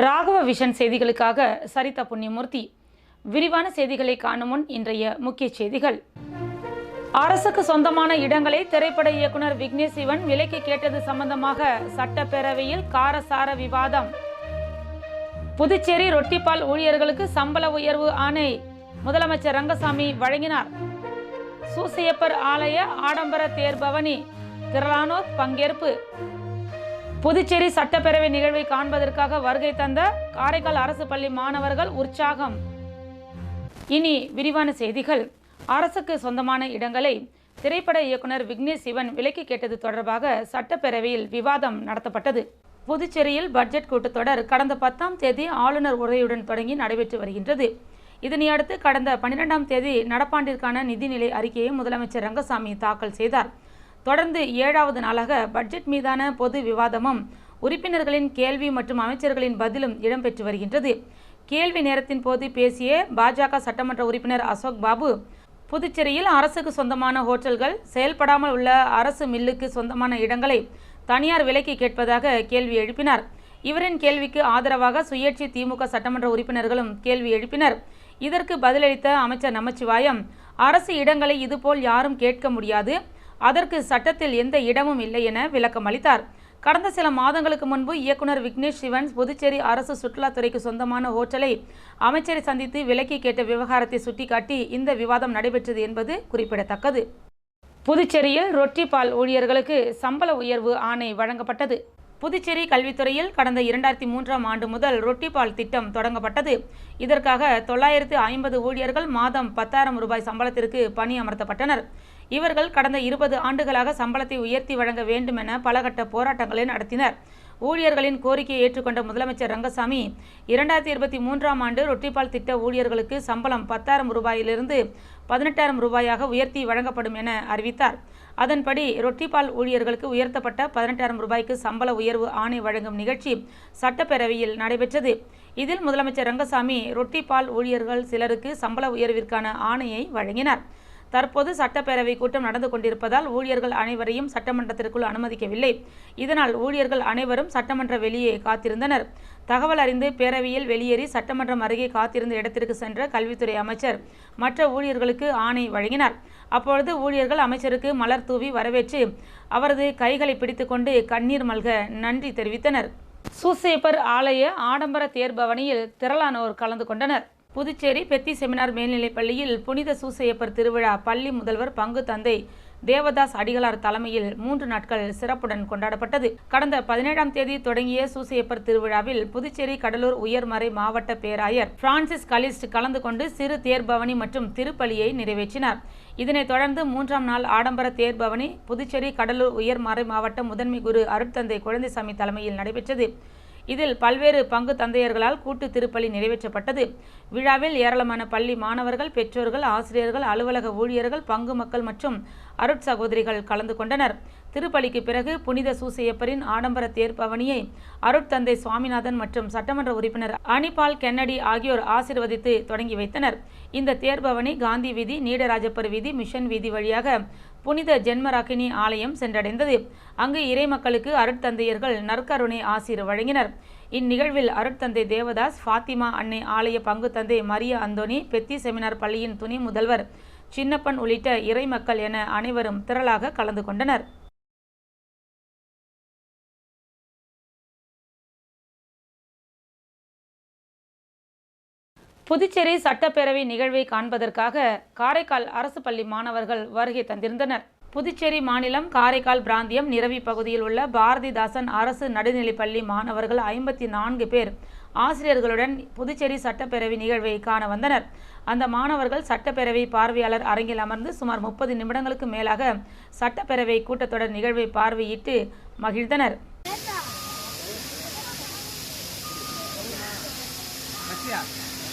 Raghava vision செய்திகளுக்காக சரிதா புண்ணியமூர்த்தி. விரிவான செய்திகளை காணும் முன் இன்றைய முக்கிய செய்திகள். அரசுக்கு சொந்தமான இடங்களை திரைப்பட இயக்குனர் விக்னேஷ் சிவன் விலைக்கு கேட்டது சம்பந்தமாக சட்டப்பேரவையில் காரசார விவாதம். புதுச்சேரி ரொட்டிப்பால் ஊழியர்களுக்கு சம்பள உயர்வு ஆணை. முதலமைச்சர் ரங்கசாமி வழங்கினார். சூசையப்பர் ஆலய ஆடம்பர தேர்பவனி திரளானோர் பங்கேற்பு. புதுச்சேரி சட்டப்பேரவை நிகழ்வை காண்பதற்காக வருகை தந்த காரைக்கால் அரசு பள்ளி மாணவர்கள் உற்சாகம். இனி விரிவான செய்திகள். அரசுக்கு சொந்தமான இடங்களை திரைப்பட இயக்குனர் விக்னேஷ் சிவன் விலைக்கு கேட்டது தொடர்பாக சட்டப்பேரவையில் விவாதம் நடத்தப்பட்டது. புதுச்சேரியில் பட்ஜெட் கூட்டத்தொடர் கடந்த பத்தாம் தேதி ஆளுநர் உரையுடன் தொடங்கி நடைபெற்று வருகின்றது. இதனையடுத்து கடந்த பன்னிரெண்டாம் தேதி நடப்பாண்டிற்கான நிதிநிலை அறிக்கையை முதலமைச்சர் ரங்கசாமி தாக்கல் செய்தார். தொடர்ந்து ஏழாவது நாளாக பட்ஜெட் மீதான பொது விவாதமும் உறுப்பினர்களின் கேள்வி மற்றும் அமைச்சர்களின் பதிலும் இடம்பெற்று வருகின்றது. கேள்வி நேரத்தின் போது பேசிய பாஜக சட்டமன்ற உறுப்பினர் அசோக் பாபு புதுச்சேரியில் அரசுக்கு சொந்தமான ஹோட்டல்கள் செயல்படாமல் உள்ள அரசு மில்லுக்கு சொந்தமான இடங்களை தனியார் விலைக்கு கேட்பதாக கேள்வி எழுப்பினார். இவரின் கேள்விக்கு ஆதரவாக சுயேட்சை திமுக சட்டமன்ற உறுப்பினர்களும் கேள்வி எழுப்பினர். இதற்கு பதிலளித்த அமைச்சர் நமச்சிவாயம் அரசு இடங்களை இதுபோல் யாரும் கேட்க முடியாது. அதற்கு சட்டத்தில் எந்த இடமும் இல்லை என விளக்கம் அளித்தார். கடந்த சில மாதங்களுக்கு முன்பு இயக்குனர் விக்னேஷ் சிவன் புதுச்சேரி அரசு சுற்றுலாத்துறைக்கு சொந்தமான ஹோட்டலை அமைச்சரை சந்தித்து விலக்கி கேட்ட விவகாரத்தை சுட்டிக்காட்டி இந்த விவாதம் நடைபெற்றது என்பது குறிப்பிடத்தக்கது. புதுச்சேரியில் ரொட்டி பால் ஊழியர்களுக்கு சம்பள உயர்வு ஆணை வழங்கப்பட்டது. புதுச்சேரி கல்வித்துறையில் கடந்த இரண்டாயிரத்தி மூன்றாம் ஆண்டு முதல் ரொட்டி பால் திட்டம் தொடங்கப்பட்டது. இதற்காக தொள்ளாயிரத்து ஐம்பது ஊழியர்கள் மாதம் பத்தாயிரம் ரூபாய் சம்பளத்திற்கு பணி அமர்த்தப்பட்டனர் இவர்கள் கடந்த இருபது ஆண்டுகளாக சம்பளத்தை உயர்த்தி வழங்க வேண்டும் என பலகட்ட போராட்டங்களை நடத்தினர். ஊழியர்களின் கோரிக்கையை ஏற்றுக்கொண்ட முதலமைச்சர் ரங்கசாமி இரண்டாயிரத்தி இருபத்தி மூன்றாம் ஆண்டு ரொட்டிப்பால் திட்ட ஊழியர்களுக்கு சம்பளம் பத்தாயிரம் ரூபாயிலிருந்து பதினெட்டாயிரம் ரூபாயாக உயர்த்தி வழங்கப்படும் என அறிவித்தார். அதன்படி ரொட்டிப்பால் ஊழியர்களுக்கு உயர்த்தப்பட்ட பதினெட்டாயிரம் ரூபாய்க்கு சம்பள உயர்வு ஆணை வழங்கும் நிகழ்ச்சி சட்டப்பேரவையில் நடைபெற்றது. இதில் முதலமைச்சர் ரங்கசாமி ரொட்டிப்பால் ஊழியர்கள் சிலருக்கு சம்பள உயர்விற்கான ஆணையை வழங்கினார். தற்போது சட்டப்பேரவை கூட்டம் நடந்து கொண்டிருப்பதால் ஊழியர்கள் அனைவரையும் சட்டமன்றத்திற்குள் அனுமதிக்கவில்லை. இதனால் ஊழியர்கள் அனைவரும் சட்டமன்ற வெளியே காத்திருந்தனர். தகவல் அறிந்து பேரவையில் வெளியேறி சட்டமன்றம் அருகே காத்திருந்த இடத்திற்கு சென்ற கல்வித்துறை அமைச்சர் மற்ற ஊழியர்களுக்கு ஆணை வழங்கினார். அப்பொழுது ஊழியர்கள் அமைச்சருக்கு மலர் தூவி வரவேற்று அவரது கைகளை பிடித்துக்கொண்டு கண்ணீர் மல்க நன்றி தெரிவித்தனர். சூசேப்பர் ஆலய ஆடம்பர தேர்பவனியில் திரளானோர் கலந்து கொண்டனர். புதுச்சேரி பெத்தி செமினார் மேல்நிலைப்பள்ளியில் புனித சூசையப்பர் திருவிழா பள்ளி முதல்வர் பங்கு தந்தை தேவதாஸ் அடிகளார் தலைமையில் மூன்று நாட்கள் சிறப்புடன் கொண்டாடப்பட்டது. கடந்த பதினேழாம் தேதி தொடங்கிய சூசையப்பர் திருவிழாவில் புதுச்சேரி கடலூர் உயர்மறை மாவட்ட பேராயர் பிரான்சிஸ் கலிஸ்ட் கலந்து கொண்டு சிறு தேர்பவனி மற்றும் திருப்பலியை நிறைவேற்றினார். இதனைத் தொடர்ந்து மூன்றாம் நாள் ஆடம்பர தேர்பவனி புதுச்சேரி கடலூர் உயர்மறை மாவட்ட முதன்மை குரு அருட்தந்தை குழந்தைசாமி தலைமையில் நடைபெற்றது. இதில் பல்வேறு பங்கு தந்தையர்களால் கூட்டு திருப்பலி நிறைவேற்றப்பட்டது. விழாவில் ஏராளமான பள்ளி மாணவர்கள் பெற்றோர்கள் ஆசிரியர்கள் அலுவலக ஊழியர்கள் பங்கு மக்கள் மற்றும் அருட்சகோதரிகள் கலந்து கொண்டனர். திருப்பலிக்கு பிறகு புனித சூசையப்பரின் ஆடம்பர தேர்ப்பவனியை அருட்தந்தை சுவாமிநாதன் மற்றும் சட்டமன்ற உறுப்பினர் அனிபால் கென்னடி ஆகியோர் ஆசிர்வதித்து தொடங்கி வைத்தனர். இந்த தேர்பவனி காந்தி வீதி நீடராஜப்பர் வீதி மிஷன் வீதி வழியாக புனித ஜென்மராக்கினி ஆலயம் சென்றடைந்தது. அங்கு இறை மக்களுக்கு அருட்தந்தையர்கள் நற்கருணை ஆசிர் வழங்கினர். இந்நிகழ்வில் அருட்தந்தை தேவதாஸ் ஃபாத்திமா அன்னை ஆலய பங்கு தந்தை மரிய அந்தோனி பெத்தி செமினார் பள்ளியின் துணை முதல்வர் சின்னப்பன் உள்ளிட்ட இறை மக்கள் என அனைவரும் திரளாக கலந்து கொண்டனர். புதுச்சேரி சட்டப்பேரவை நிகழ்வை காண்பதற்காக காரைக்கால் அரசு பள்ளி மாணவர்கள் வருகை தந்திருந்தனர். புதுச்சேரி மாநிலம் காரைக்கால் பிராந்தியம் நிரவி பகுதியில் உள்ள பாரதிதாசன் அரசு நடுநிலைப் பள்ளி மாணவர்கள் ஐம்பத்தி நான்கு பேர் ஆசிரியர்களுடன் புதுச்சேரி சட்டப்பேரவை நிகழ்வை காண வந்தனர். அந்த மாணவர்கள் சட்டப்பேரவை பார்வையாளர் அரங்கில் அமர்ந்து சுமார் முப்பது நிமிடங்களுக்கு மேலாக சட்டப்பேரவை கூட்டத்தொடர் நிகழ்வை பார்வையிட்டு மகிழ்ந்தனர். Yeah.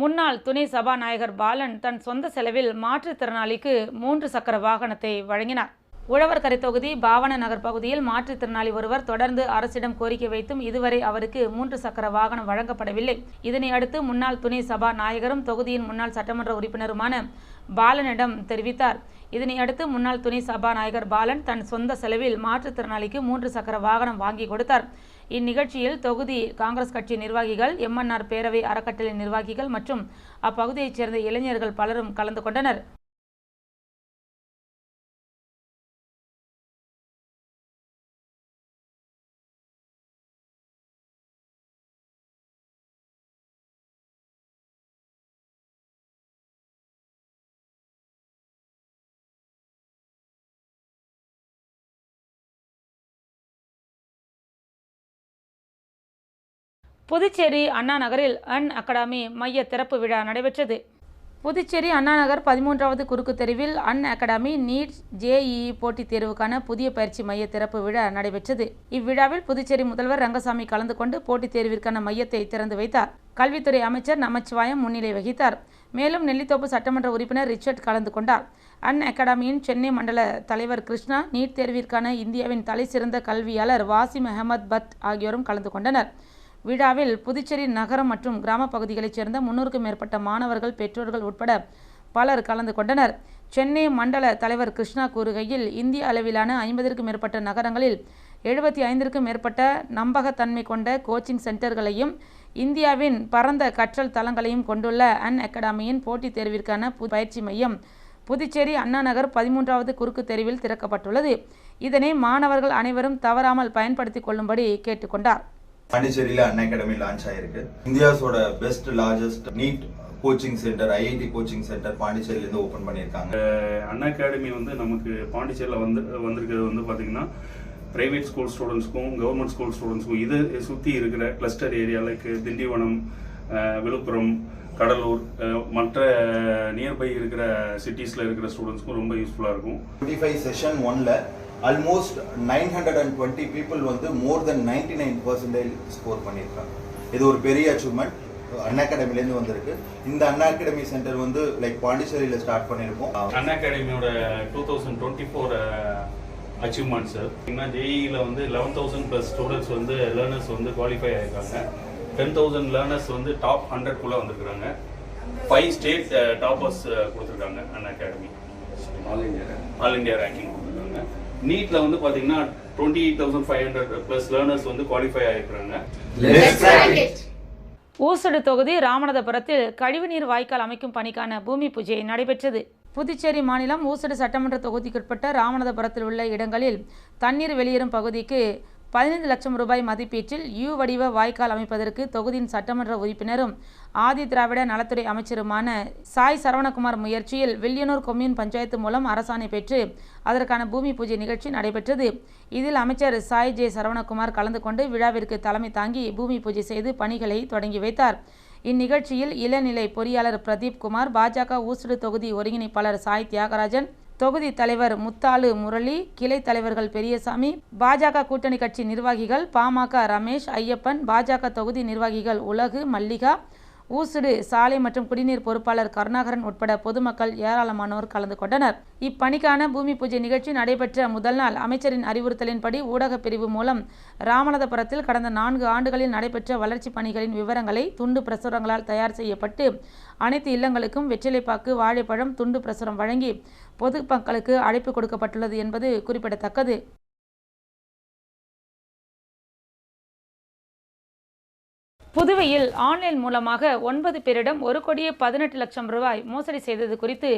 முன்னாள் துணை சபாநாயகர் பாலன் தன் சொந்த செலவில் மாற்றுத்திறனாளிக்கு மூன்று சக்கர வாகனத்தை வழங்கினார். உழவர்கரை தொகுதி பாவன நகர் பகுதியில் மாற்றுத்திறனாளி ஒருவர் தொடர்ந்து அரசிடம் கோரிக்கை வைத்தும் இதுவரை அவருக்கு மூன்று சக்கர வாகனம் வழங்கப்படவில்லை. இதனை அடுத்து முன்னாள் துணை சபாநாயகரும் தொகுதியின் முன்னாள் சட்டமன்ற உறுப்பினருமான பாலனிடம் தெரிவித்தார். இதனை அடுத்து முன்னாள் துணை சபாநாயகர் பாலன் தன் சொந்த செலவில் மாற்றுத்திறனாளிக்கு மூன்று சக்கர வாகனம் வாங்கி கொடுத்தார். இந்நிகழ்ச்சியில் தொகுதி காங்கிரஸ் கட்சி நிர்வாகிகள் எம்என்ஆர் பேரவை அறக்கட்டளை நிர்வாகிகள் மற்றும் அப்பகுதியைச் சேர்ந்த இளைஞர்கள் பலரும் கலந்து கொண்டனர். புதுச்சேரி அண்ணா நகரில் அன் அகாடமி மைய திறப்பு விழா நடைபெற்றது. புதுச்சேரி அண்ணா நகர் பதிமூன்றாவது குறுக்கு தெருவில் அன் அகாடமி நீட் ஜேஇஇ போட்டித் தேர்வுக்கான புதிய பயிற்சி மைய திறப்பு விழா நடைபெற்றது. இவ்விழாவில் புதுச்சேரி முதல்வர் ரங்கசாமி கலந்து கொண்டு போட்டித் தேர்விற்கான மையத்தை திறந்து வைத்தார். கல்வித்துறை அமைச்சர் நமச்சிவாயம் முன்னிலை வகித்தார். மேலும் நெல்லித்தோப்பு சட்டமன்ற உறுப்பினர் ரிச்சர்ட் கலந்து கொண்டார். அன் அகாடமியின் சென்னை மண்டல தலைவர் கிருஷ்ணா நீட் தேர்விற்கான இந்தியாவின் தலைசிறந்த கல்வியாளர் வாசிம் அகமது பட் ஆகியோரும் கலந்து கொண்டனர். விழாவில் புதுச்சேரி நகரம் மற்றும் கிராம பகுதிகளைச் சேர்ந்த முன்னூறுக்கும் மேற்பட்ட மாணவர்கள் பெற்றோர்கள் உட்பட பலர் கலந்து கொண்டனர். சென்னை மண்டல தலைவர் கிருஷ்ணா கூறுகையில் இந்திய அளவிலான ஐம்பதிற்கும் மேற்பட்ட நகரங்களில் எழுபத்தி ஐந்திற்கும் மேற்பட்ட நம்பகத்தன்மை கொண்ட கோச்சிங் சென்டர்களையும் இந்தியாவின் பரந்த கற்றல் தளங்களையும் கொண்டுள்ள அன் அகாடமியின் போட்டித் தேர்விற்கான பு- பயிற்சி மையம் புதுச்சேரி அண்ணா நகர் பதிமூன்றாவது குறுக்கு தெருவில் திறக்கப்பட்டுள்ளது. இதனை மாணவர்கள் அனைவரும் தவறாமல் பயன்படுத்திக் கொள்ளும்படி கேட்டுக்கொண்டார் பாண்டிச்சேரியில அன் அகாடமி லான்ச் ஆயிருக்கு. இந்தியாஸோட best largest NEET coaching centre IIT coaching centre பாண்டிச்சேரியில இருந்து ஓபன் பண்ணியிருக்காங்க. அண்ணா அகாடமி வந்து நமக்கு பாண்டிச்சேரியில் வந்து வந்திருக்கிறது வந்து பார்த்தீங்கன்னா ப்ரைவேட் ஸ்கூல் ஸ்டூடெண்ட்ஸ்க்கும் கவர்மெண்ட் ஸ்கூல் ஸ்டூடெண்ட்ஸ்க்கும் இதை சுற்றி இருக்கிற cluster area like Tindivanam Viluppuram Cuddalore மற்ற நியர்பை இருக்கிற சிட்டிஸில் இருக்கிற ஸ்டூடெண்ட்ஸ்க்கும் ரொம்ப யூஸ்ஃபுல்லாக இருக்கும். டுவெண்ட்டி ஃபைவ் செஷன் ஒன்ல almost nine hundred and twenty people வந்து more than ninety nine percentage score பண்ணியிருக்காங்க. இது ஒரு பெரிய அச்சீவ்மெண்ட் அண்ணா அகாடமிலேருந்து வந்திருக்கு. இந்த அண்ணா அகாடமி சென்டர் வந்து லைக் பாண்டிச்சேரியில் ஸ்டார்ட் பண்ணியிருக்கோம் Anna அகாடமியோட two thousand twenty four achievements பார்த்தீங்கன்னா ஜேஇயில் வந்து லெவன் தௌசண்ட் ப்ளஸ் ஸ்டூடெண்ட்ஸ் வந்து லேர்னர்ஸ் வந்து குவாலிஃபை ஆயிருக்காங்க. டென் தௌசண்ட் லேர்னர்ஸ் வந்து டாப் ஹண்ட்ரட்குள்ளே வந்திருக்கிறாங்க. ஃபைவ் ஸ்டேட் டாப்பர்ஸ் கொடுத்துருக்காங்க Anna academy all India all India ranking நீட்டில் வந்து பார்த்தீங்கன்னா twenty eight thousand five hundred plus learners வந்து குவாலிஃபை ஆயிருக்கிறாங்க. ஊசடு தொகுதி ராமநாதபுரத்தில் கழிவுநீர் வாய்க்கால் அமைக்கும் பணிக்கான பூமி பூஜை நடைபெற்றது. புதுச்சேரி மாநிலம் ஊசடு சட்டமன்ற தொகுதிக்குட்பட்ட ராமநாதபுரத்தில் உள்ள இடங்களில் தண்ணீர் வெளியேறும் பகுதிக்கு பதினைந்து லட்சம் ரூபாய் மதிப்பீட்டில் யூ வடிவ வாய்க்கால் அமைப்பதற்கு தொகுதியின் சட்டமன்ற உறுப்பினரும் ஆதி திராவிட நலத்துறை அமைச்சருமான சாய் சரவணகுமார் முயற்சியில் வில்லியனூர் கொம்யூன் பஞ்சாயத்து மூலம் அரசாணை பெற்று அதற்கான பூமி பூஜை நிகழ்ச்சி நடைபெற்றது. இதில் அமைச்சர் சாய் ஜே சரவணகுமார் கலந்து கொண்டு விழாவிற்கு தலைமை தாங்கி பூமி பூஜை செய்து பணிகளை தொடங்கி வைத்தார். இந்நிகழ்ச்சியில் இளநிலை பொறியாளர் பிரதீப் குமார் பாஜக ஊசுடு தொகுதி ஒருங்கிணைப்பாளர் சாய் தியாகராஜன் தொகுதி தலைவர் முத்தாலு முரளி கிளை தலைவர்கள் பெரியசாமி பாஜக கூட்டணி கட்சி நிர்வாகிகள் பாமக ரமேஷ் ஐயப்பன் பாஜக தொகுதி நிர்வாகிகள் உலகு மல்லிகா ஊசுடு சாலை மற்றும் குடிநீர் பொறுப்பாளர் கருணாகரன் உட்பட பொதுமக்கள் ஏராளமானோர் கலந்து கொண்டனர். இப்பணிக்கான பூமி பூஜை நிகழ்ச்சி நடைபெற்ற முதல் நாள் அமைச்சரின் அறிவுறுத்தலின்படி ஊடகப் பிரிவு மூலம் ராமநாதபுரத்தில் கடந்த நான்கு ஆண்டுகளில் நடைபெற்ற வளர்ச்சிப் பணிகளின் விவரங்களை துண்டு பிரசுரங்களால் தயார் செய்யப்பட்டு அனைத்து இல்லங்களுக்கும் வெற்றிலைப்பாக்கு வாழைப்பழம் துண்டு பிரசுரம் வழங்கி பொதுமக்களுக்கு அழைப்பு கொடுக்கப்பட்டுள்ளது என்பது குறிப்பிடத்தக்கது. புதுவையில் ஆன்லைன் மூலமாக ஒன்பது பேரிடம் ஒரு கோடியே பதினெட்டு லட்சம் ரூபாய் மோசடி செய்தது குறித்து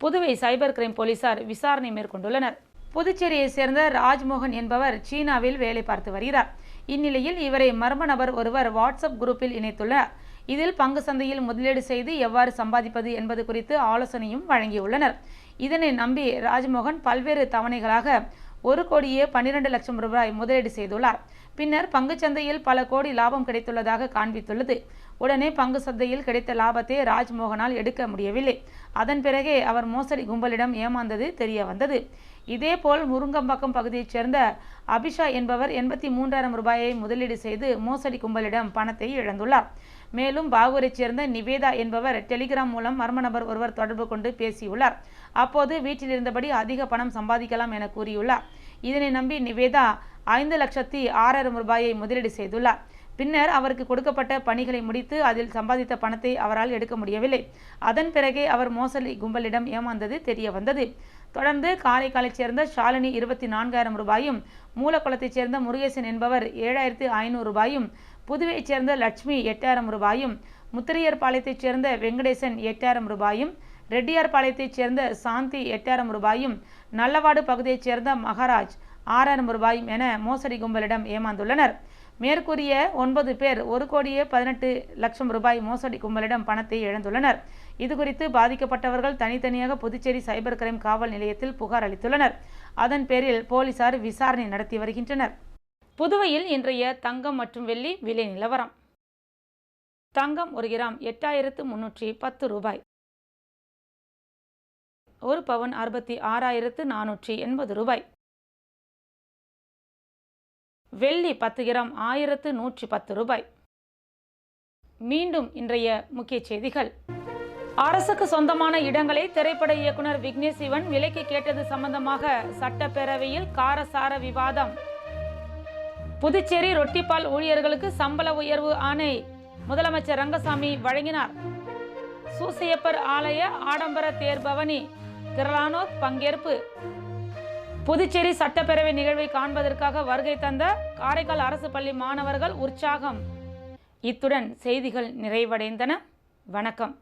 புதுவை சைபர் கிரைம் போலீசார் விசாரணை மேற்கொண்டுள்ளனர். புதுச்சேரியை சேர்ந்த ராஜ்மோகன் என்பவர் சீனாவில் வேலை பார்த்து வருகிறார். இந்நிலையில் இவரை மர்ம நபர் ஒருவர் வாட்ஸ்அப் குரூப்பில் இணைத்துள்ளார். இதில் பங்கு சந்தையில் முதலீடு செய்து எவ்வாறு சம்பாதிப்பது என்பது குறித்து ஆலோசனையும் வழங்கியுள்ளனர். இதனை நம்பி ராஜ்மோகன் பல்வேறு தவணைகளாக ஒரு கோடியே பன்னிரண்டு லட்சம் ரூபாய் முதலீடு செய்துள்ளார். பின்னர் பங்குச்சந்தையில் பல கோடி லாபம் கிடைத்துள்ளதாக காண்பித்துள்ளது. உடனே பங்கு சந்தையில் கிடைத்த லாபத்தை ராஜ்மோகனால் எடுக்க முடியவில்லை. அதன் பிறகே அவர் மோசடி கும்பலிடம் ஏமாந்தது தெரிய வந்தது இதேபோல் முருங்கம்பாக்கம் பகுதியைச் சேர்ந்த அபிஷா என்பவர் எண்பத்தி மூன்றாயிரம் ரூபாயை முதலீடு செய்து மோசடி கும்பலிடம் பணத்தை இழந்துள்ளார். மேலும் பாகூரைச் சேர்ந்த நிவேதா என்பவர் டெலிகிராம் மூலம் மர்ம நபர் ஒருவர் தொடர்பு கொண்டு பேசியுள்ளார். அப்போது வீட்டில் இருந்தபடி அதிக பணம் சம்பாதிக்கலாம் என கூறியுள்ளார். இதனை நம்பி நிவேதா ஐந்து லட்சத்தி ஆறாயிரம் ரூபாயை முதலீடு செய்துள்ளார். பின்னர் அவருக்கு கொடுக்கப்பட்ட பணிகளை முடித்து அதில் சம்பாதித்த பணத்தை அவரால் எடுக்க முடியவில்லை. அதன் பிறகே அவர் மோசடி கும்பலிடம் ஏமாந்தது தெரிய வந்தது தொடர்ந்து காரைக்காலைச் சேர்ந்த ஷாலினி இருபத்தி நான்காயிரம் ரூபாயும் மூலக்குளத்தைச் சேர்ந்த முருகேசன் என்பவர் ஏழாயிரத்து ஐநூறு ரூபாயும் புதுவையைச் சேர்ந்த லட்சுமி எட்டாயிரம் ரூபாயும் முத்திரையர்பாளையத்தைச் சேர்ந்த வெங்கடேசன் எட்டாயிரம் ரூபாயும் ரெட்டியார்பாளையத்தைச் சேர்ந்த சாந்தி எட்டாயிரம் ரூபாயும் நல்லவாடு பகுதியைச் சேர்ந்த மகாராஜ் ஆறாயிரம் ரூபாயும் என மோசடி கும்பலிடம் ஏமாந்துள்ளனர். மேற்கூறிய ஒன்பது பேர் ஒரு கோடியே பதினெட்டு லட்சம் ரூபாய் மோசடி கும்பலிடம் பணத்தை இழந்துள்ளனர். இதுகுறித்து பாதிக்கப்பட்டவர்கள் தனித்தனியாக புதுச்சேரி சைபர் கிரைம் காவல் நிலையத்தில் புகார் அளித்துள்ளனர். அதன் பேரில் போலீசார் விசாரணை நடத்தி வருகின்றனர். புதுவையில் இன்றைய தங்கம் மற்றும் வெள்ளி விலை நிலவரம். தங்கம் ஒரு கிராம் எட்டாயிரத்து முன்னூற்றி பத்து ரூபாய். ஒரு பவுன் அறுபத்தி ஆறாயிரத்து நானூற்றி எண்பது ரூபாய். வெள்ளி பத்து கிராம் ஆயிரத்து நூற்றி பத்து ரூபாய். மீண்டும் இன்றைய முக்கிய செய்திகள். அரசுக்கு சொந்தமான இடங்களை திரைப்பட இயக்குனர் விக்னேஷ் சிவன் விலைக்கு கேட்டது சம்பந்தமாக சட்டப்பேரவையில் காரசார விவாதம். புதுச்சேரி ரொட்டிப்பால் ஊழியர்களுக்கு சம்பள உயர்வு ஆணை முதலமைச்சர் ரங்கசாமி வழங்கினார். சூசையப்பர் ஆலய ஆடம்பர தேர்பவனி திரளானோர் பங்கேற்பு. புதுச்சேரி சட்டப்பேரவை நிகழ்வை காண்பதற்காக வருகை தந்த காரைக்கால் அரசு பள்ளி மாணவர்கள் உற்சாகம். இத்துடன் செய்திகள் நிறைவடைந்தன. வணக்கம்.